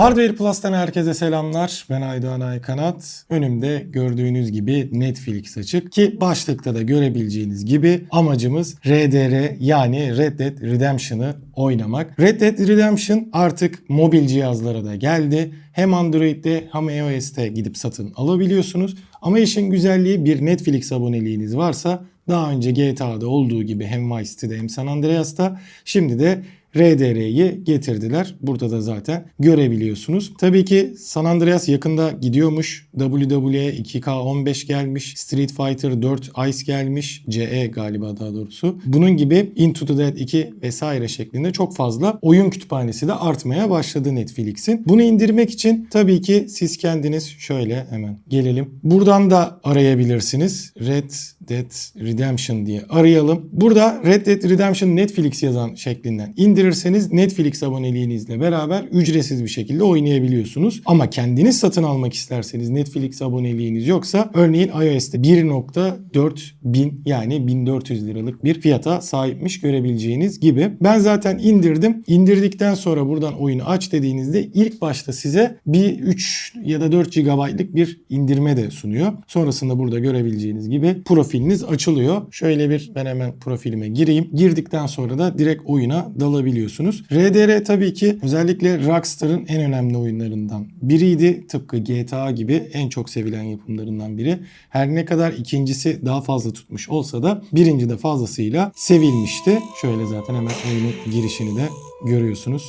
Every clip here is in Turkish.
Hardware Plus'tan herkese selamlar. Ben Aydoğan Aykanat. Önümde gördüğünüz gibi Netflix açık ki başlıkta da görebileceğiniz gibi amacımız RDR yani Red Dead Redemption'ı oynamak. Red Dead Redemption artık mobil cihazlara da geldi. Hem Android'de hem iOS'te gidip satın alabiliyorsunuz. Ama işin güzelliği bir Netflix aboneliğiniz varsa daha önce GTA'da olduğu gibi hem Vice City'de hem San Andreas'ta şimdi de RDR'yi getirdiler. Burada da zaten görebiliyorsunuz. Tabii ki San Andreas yakında gidiyormuş. WWE 2K15 gelmiş. Street Fighter 4 Ice gelmiş. CE galiba daha doğrusu. Bunun gibi Into the Dead 2 vesaire şeklinde çok fazla oyun kütüphanesi de artmaya başladı Netflix'in. Bunu indirmek için tabii ki siz kendiniz şöyle hemen gelelim. Buradan da arayabilirsiniz. Red Dead Redemption diye arayalım. Burada Red Dead Redemption Netflix yazan şeklinden indirirseniz Netflix aboneliğinizle beraber ücretsiz bir şekilde oynayabiliyorsunuz. Ama kendiniz satın almak isterseniz Netflix aboneliğiniz yoksa örneğin iOS'te 1.4 bin yani 1400 liralık bir fiyata sahipmiş görebileceğiniz gibi. Ben zaten indirdim. İndirdikten sonra buradan oyunu aç dediğinizde ilk başta size bir 3 ya da 4 GB'lık bir indirme de sunuyor. Sonrasında burada görebileceğiniz gibi profiliniz açılıyor. Şöyle bir ben hemen profilime gireyim. Girdikten sonra da direkt oyuna dalabiliyorsunuz. RDR tabii ki özellikle Rockstar'ın en önemli oyunlarından biriydi. Tıpkı GTA gibi en çok sevilen yapımlarından biri. Her ne kadar ikincisi daha fazla tutmuş olsa da birinci de fazlasıyla sevilmişti. Şöyle zaten hemen oyunun girişini de görüyorsunuz.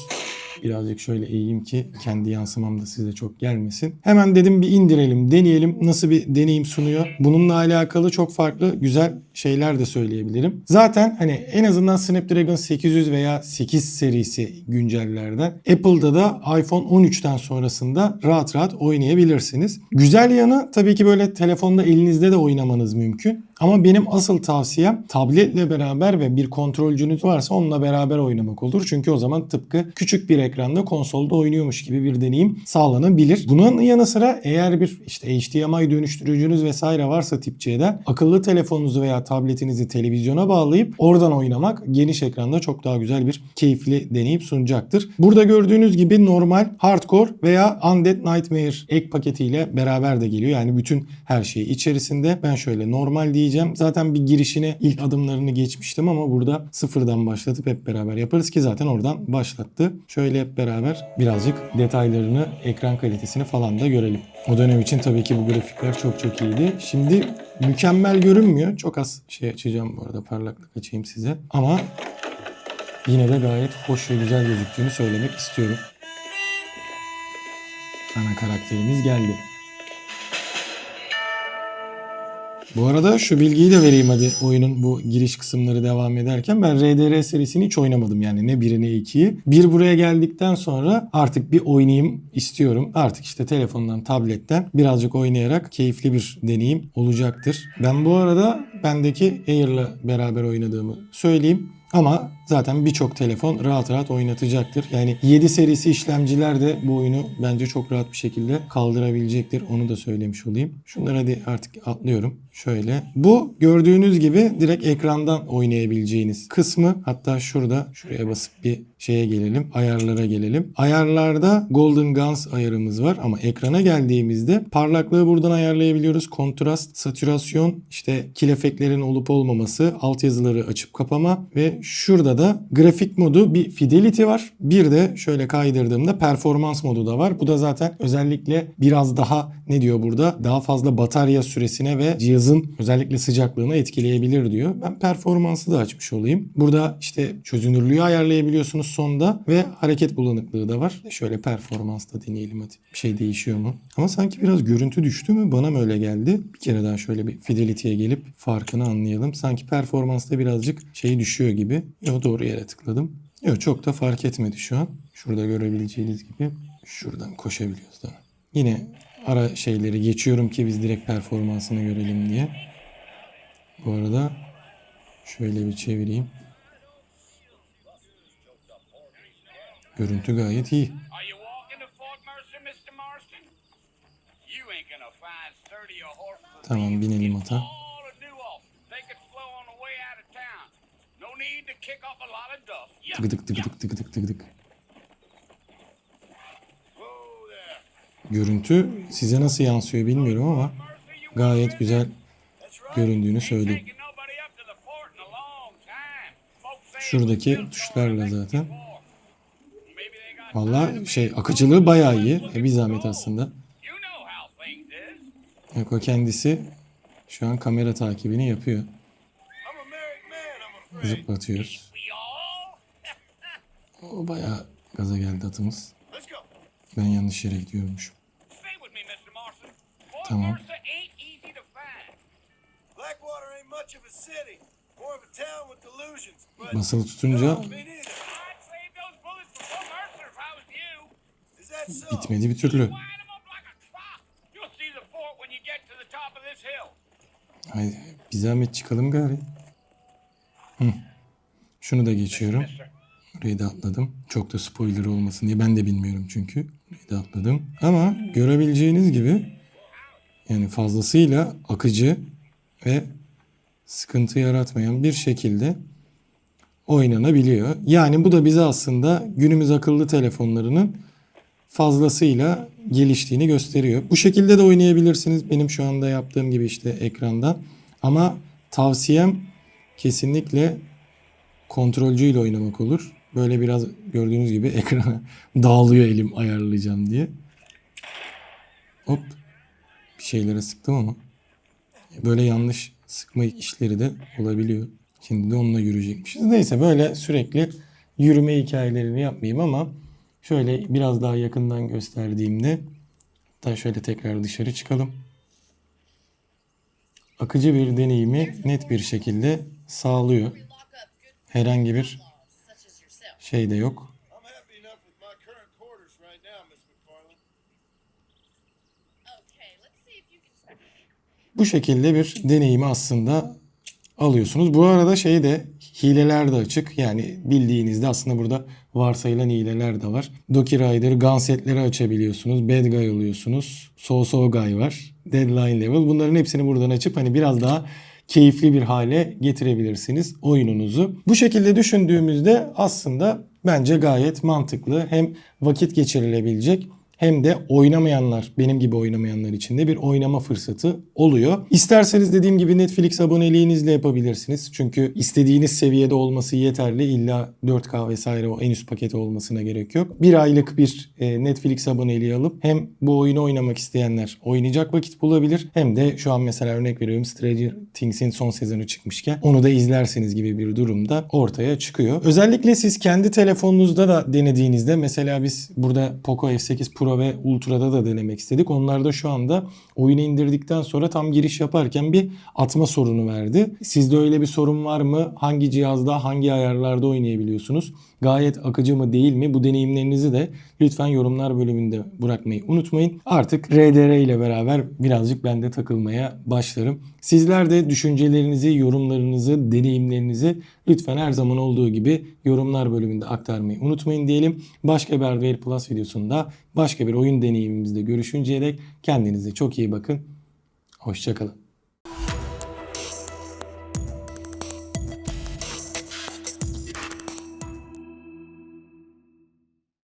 Birazcık şöyle eğeyim ki kendi yansımam da size çok gelmesin. Hemen dedim bir indirelim, deneyelim. Nasıl bir deneyim sunuyor? Bununla alakalı çok farklı güzel şeyler de söyleyebilirim. Zaten hani en azından Snapdragon 800 veya 8 serisi güncellerden Apple'da da iPhone 13'ten sonrasında rahat rahat oynayabilirsiniz. Güzel yanı tabii ki böyle telefonda elinizde de oynamanız mümkün. Ama benim asıl tavsiyem tabletle beraber ve bir kontrolcünüz varsa onunla beraber oynamak olur. Çünkü o zaman tıpkı küçük bir ekranda konsolda oynuyormuş gibi bir deneyim sağlanabilir. Bunun yanı sıra eğer bir işte HDMI dönüştürücünüz vesaire varsa tip C'de akıllı telefonunuzu veya tabletinizi televizyona bağlayıp oradan oynamak geniş ekranda çok daha güzel bir keyifli deneyim sunacaktır. Burada gördüğünüz gibi normal, hardcore veya Undead Nightmare ek paketiyle beraber de geliyor. Yani bütün her şey içerisinde. Ben şöyle normal diyeceğim. Zaten bir girişine ilk adımlarını geçmiştim ama burada sıfırdan başlatıp hep beraber yaparız ki zaten oradan başlattı. Şöyle hep beraber birazcık detaylarını, ekran kalitesini falan da görelim. O dönem için tabii ki bu grafikler çok çok iyiydi. Şimdi mükemmel görünmüyor. Çok az şey açacağım bu arada parlaklık açayım size. Ama yine de gayet hoş ve güzel gözüktüğünü söylemek istiyorum. Ana karakterimiz geldi. Bu arada şu bilgiyi de vereyim hadi oyunun bu giriş kısımları devam ederken ben RDR serisini hiç oynamadım yani ne biri ne ikiyi. Bir buraya geldikten sonra artık bir oynayayım istiyorum. Artık işte telefondan, tabletten birazcık oynayarak keyifli bir deneyim olacaktır. Ben bu arada bendeki Air'la beraber oynadığımı söyleyeyim. Ama zaten birçok telefon rahat rahat oynatacaktır. Yani 7 serisi işlemciler de bu oyunu bence çok rahat bir şekilde kaldırabilecektir. Onu da söylemiş olayım. Şunları hadi artık atlıyorum. Şöyle. Bu gördüğünüz gibi direkt ekrandan oynayabileceğiniz kısmı. Hatta şurada şuraya basıp bir şeye gelelim. Ayarlara gelelim. Ayarlarda Golden Guns ayarımız var ama ekrana geldiğimizde parlaklığı buradan ayarlayabiliyoruz. Kontrast, satürasyon, işte kill efektlerin olup olmaması, altyazıları açıp kapama ve şurada da grafik modu bir fidelity var. Bir de şöyle kaydırdığımda performans modu da var. Bu da zaten özellikle biraz daha ne diyor burada? Daha fazla batarya süresine ve cihazın özellikle sıcaklığına etkileyebilir diyor. Ben performansı da açmış olayım. Burada işte çözünürlüğü ayarlayabiliyorsunuz sonda ve hareket bulanıklığı da var. Şöyle performans da deneyelim hadi. Bir şey değişiyor mu? Ama sanki biraz görüntü düştü mü? Bana mı öyle geldi? Bir kere daha şöyle bir fidelity'ye gelip farkını anlayalım. Sanki performansta birazcık şey düşüyor gibi. Yo doğru yere tıkladım. Yok çok da fark etmedi şu an. Şurada görebileceğiniz gibi şuradan koşabiliyoruz da. Yine ara şeyleri geçiyorum ki biz direkt performansını görelim diye. Bu arada şöyle bir çevireyim. Find sturdier horses Tamam binelim ata. Tık tık tık tık tık tık tık tık. Whoa, görüntü. Size nasıl yansıyor bilmiyorum ama gayet güzel göründüğünü söyleyeyim. Şuradaki tuşlarla zaten. Valla şey akıcılığı bayağı iyi. E, bir zahmet aslında. Yok o kendisi şu an kamera takibini yapıyor. Zıplatıyor. O bayağı gaza geldi atımız. Ben yanlış yere gidiyormuşum. Tamam. Mercer ain't of this hill. Haydi bir zahmet çıkalım gari. Hı. Şunu da geçiyorum. Burayı da atladım. Çok da spoiler olmasın diye ben de bilmiyorum çünkü. Burayı da atladım. Ama görebileceğiniz gibi yani fazlasıyla akıcı ve sıkıntı yaratmayan bir şekilde oynanabiliyor. Yani bu da bize aslında günümüz akıllı telefonlarının fazlasıyla geliştiğini gösteriyor. Bu şekilde de oynayabilirsiniz. Benim şu anda yaptığım gibi işte ekranda. Ama tavsiyem kesinlikle kontrolcüyle oynamak olur. Böyle biraz gördüğünüz gibi ekrana dağılıyor elim ayarlayacağım diye. Hop. Bir şeylere sıktım ama. Böyle yanlış sıkma işleri de olabiliyor. Şimdi de onunla yürüyecekmişiz. Neyse böyle sürekli yürüme hikayelerini yapmayayım ama şöyle biraz daha yakından gösterdiğimde hatta şöyle tekrar dışarı çıkalım. Akıcı bir deneyimi net bir şekilde sağlıyor. Herhangi bir şey de yok. Bu şekilde bir deneyimi aslında alıyorsunuz. Bu arada şey de hileler de açık. Yani bildiğinizde aslında burada varsayılan hileler de var. Doki Rider, gun setleri açabiliyorsunuz. Bad Guy oluyorsunuz. So So Guy var. Deadline Level. Bunların hepsini buradan açıp hani biraz daha keyifli bir hale getirebilirsiniz oyununuzu. Bu şekilde düşündüğümüzde aslında bence gayet mantıklı. Hem vakit geçirilebilecek hem de oynamayanlar, benim gibi oynamayanlar için de bir oynama fırsatı oluyor. İsterseniz dediğim gibi Netflix aboneliğinizle yapabilirsiniz. Çünkü istediğiniz seviyede olması yeterli. İlla 4K vesaire o en üst paketi olmasına gerek yok. Bir aylık bir e, Netflix aboneliği alıp hem bu oyunu oynamak isteyenler oynayacak vakit bulabilir. Hem de şu an mesela örnek veriyorum Stranger Things'in son sezonu çıkmışken onu da izlersiniz gibi bir durumda ortaya çıkıyor. Özellikle siz kendi telefonunuzda da denediğinizde mesela biz burada Poco F8 Pro ve Ultra'da da denemek istedik. Onlarda şu anda oyunu indirdikten sonra tam giriş yaparken bir atma sorunu verdi. Sizde öyle bir sorun var mı? Hangi cihazda, hangi ayarlarda oynayabiliyorsunuz? Gayet akıcı mı değil mi? Bu deneyimlerinizi de lütfen yorumlar bölümünde bırakmayı unutmayın. Artık RDR ile beraber birazcık ben de takılmaya başlarım. Sizler de düşüncelerinizi, yorumlarınızı, deneyimlerinizi lütfen her zaman olduğu gibi yorumlar bölümünde aktarmayı unutmayın diyelim. Başka bir Hardware Plus videosunda başka bir oyun deneyimimizde görüşünceye dek kendinize çok iyi bakın. Hoşçakalın.